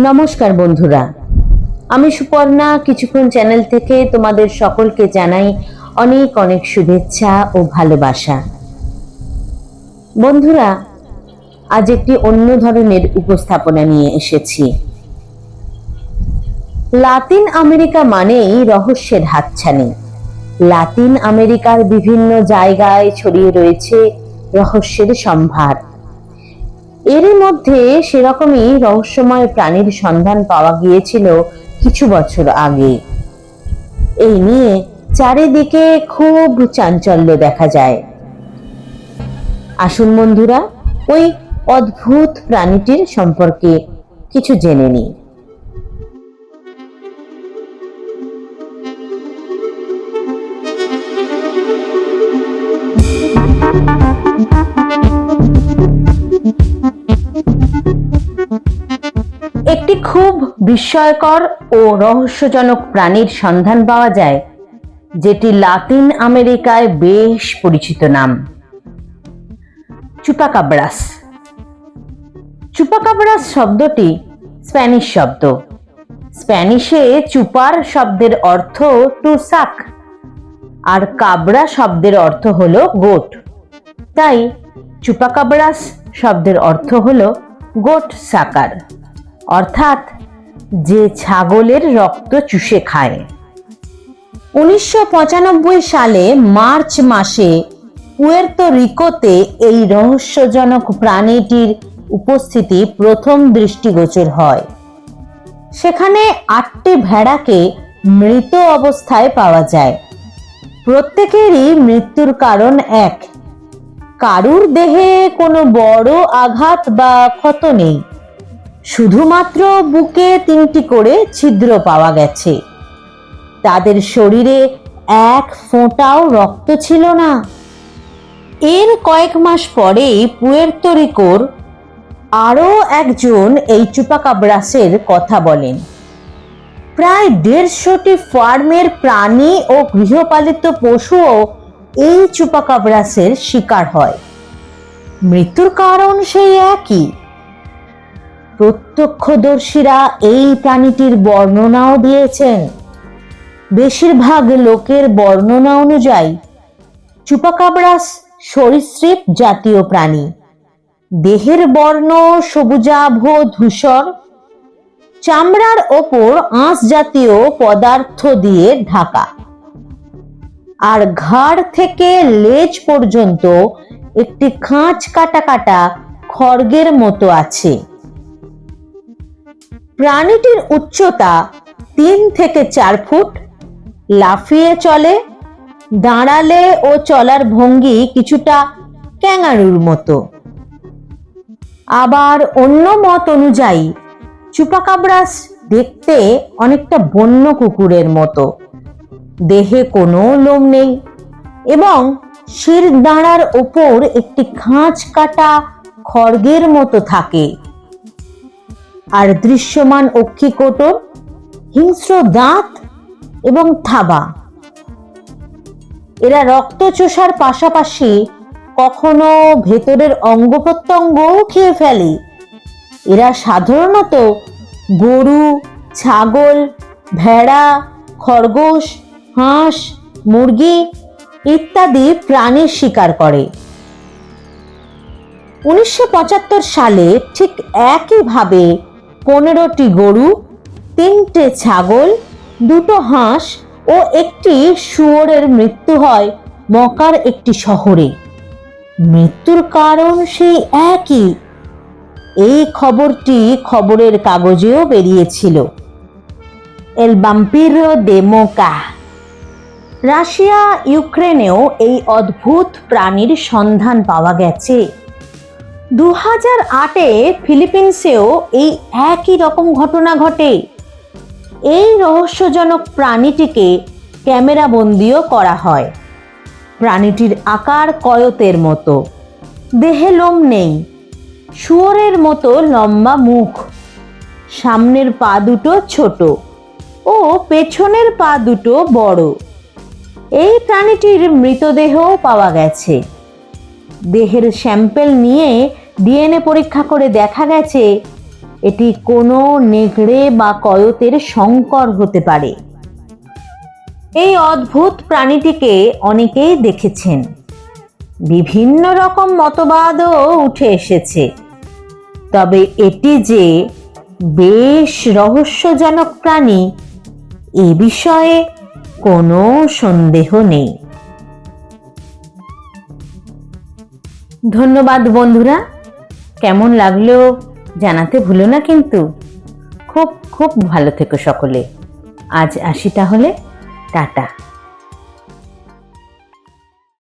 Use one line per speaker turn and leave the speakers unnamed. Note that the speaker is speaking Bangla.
নমস্কার বন্ধুরা। আমি সুপর্ণা, কিছুক্ষণ চ্যানেল থেকে তোমাদের সকলকে জানাই অনেক অনেক শুভেচ্ছা ও ভালোবাসা। বন্ধুরা, আজ একটি অন্য ধরনের উপস্থাপনা নিয়ে এসেছি। লাতিন আমেরিকা মানেই রহস্যের হাতছানি। লাতিন আমেরিকার বিভিন্ন জায়গায় ছড়িয়ে রয়েছে রহস্যের সম্ভার। এরই মধ্যে সেরকমই রহস্যময় প্রাণীর সন্ধান পাওয়া গিয়েছিল কিছু বছর আগে। এই নিয়ে চারিদিকে খুব চাঞ্চল্য দেখা যায়। আসুন বন্ধুরা, ওই অদ্ভুত প্রাণীটির সম্পর্কে কিছু জেনে নিই। বিস্ময়কর ও রহস্যজনক প্রাণীর সন্ধান পাওয়া যায়, যেটি লাতিন আমেরিকায় বেশ পরিচিত নাম। চুপাকাব্রাস। চুপাকাব্রাস শব্দটি স্প্যানিশ শব্দ। স্প্যানিশে চুপার শব্দের অর্থ টু সাক আর কাবরা শব্দের অর্থ হল গোট। তাই চুপাকাব্রাস শব্দের অর্থ হল গোট সাকার, অর্থাৎ যে ছাগলের রক্ত চুষে খায়। উনিশশো পঁচানব্বই সালে মার্চ মাসে পুয়ের্তো রিকোতে এই রহস্যজনক প্রাণীটির উপস্থিতি প্রথম দৃষ্টিগোচর হয়। সেখানে আটটি ভেড়াকে মৃত অবস্থায় পাওয়া যায়। প্রত্যেকেরই মৃত্যুর কারণ এক। কারুর দেহে কোনো বড় আঘাত বা ক্ষত নেই। শুধুমাত্র বুকে তিনটি করে ছিদ্র পাওয়া গেছে। তাদের শরীরে এক ফোঁটাও রক্ত ছিল না। এর কয়েক মাস পরেই পুয়ের্তো রিকোর আরও একজন এই চুপাকাব্রাসের কথা বলেন। প্রায় দেড়শোটি ফার্মের প্রাণী ও গৃহপালিত পশুও এই চুপাকাব্রাসের শিকার হয়। মৃত্যুর কারণ সেই একই। প্রত্যক্ষদর্শীরা এই প্রাণীটির বর্ণনাও দিয়েছেন। বেশিরভাগ লোকের বর্ণনা অনুযায়ী চুপাকাব্রাস সরীসৃপ জাতীয় প্রাণী। দেহের বর্ণ সবুজাভ ধূসর, চামড়ার ওপর আঁশ জাতীয় পদার্থ দিয়ে ঢাকা। আর ঘাড় থেকে লেজ পর্যন্ত একটি খাঁচ কাটা কাটা খড়গের মতো আছে। প্রাণীটির উচ্চতা তিন থেকে চার ফুট, লাফিয়ে চলে, দাঁড়ালে ও চলার ভঙ্গি কিছুটা ক্যাঙারুর মতো। আবার অন্য মত অনুযায়ী চুপাকাব্রাস দেখতে অনেকটা বন্য কুকুরের মতো। দেহে কোনো লোম নেই এবং শির দাঁড়ার ওপর একটি খাঁচ কাটা খড়গের মতো থাকে। আর দৃশ্যমান অক্ষিকোটর হিংস্র দাঁত এবং থাবা। এরা রক্ত চোষার পাশাপাশি কখনো ভেতরের অঙ্গ প্রত্যঙ্গও খেয়ে ফেলে। এরা সাধারণত গরু, ছাগল, ভেড়া, খরগোশ, হাঁস, মুরগি ইত্যাদি প্রাণীর শিকার করে। উনিশশো পঁচাত্তর সালে ঠিক একইভাবে পনেরোটি গরু, তিনটে ছাগল, দুটো হাঁস ও একটি শুয়োরের মৃত্যু হয় মকার একটি শহরে। মৃত্যুর কারণ সেই একই। এই খবরটি খবরের কাগজেও বেরিয়েছিল। এল বাম্পিরো দে মোকা রাশিয়া ইউক্রেনেও এই অদ্ভুত প্রাণীর সন্ধান পাওয়া গেছে। দু হাজার আটে ফিলিপিন্সেও এই একই রকম ঘটনা ঘটে। এই রহস্যজনক প্রাণীটিকে ক্যামেরা বন্দিও করা হয়। প্রাণীটির আকার কয়তের মতো। দেহে লোম নেই। শুয়োরের মতো লম্বা মুখ। সামনের পা দুটো ছোট ও পেছনের পা দুটো বড়। এই প্রাণীটির মৃতদেহও পাওয়া গেছে। দেহের স্যাম্পেল নিয়ে ডিএনএ পরীক্ষা করে দেখা গেছে এটি কোনো নেকড়ে বা কয়তের সংকর হতে পারে। এই অদ্ভুত প্রাণীটিকে অনেকেই দেখেছেন। বিভিন্ন রকম মতবাদও উঠে এসেছে। তবে এটি যে বেশ রহস্যজনক প্রাণী, এ বিষয়ে কোনো সন্দেহ নেই। ধন্যবাদ বন্ধুরা। কেমন লাগল জানাতে ভুলো না কিন্তু। খুব খুব ভালো থেকো সকলে। আজ আসি তাহলে। টাটা।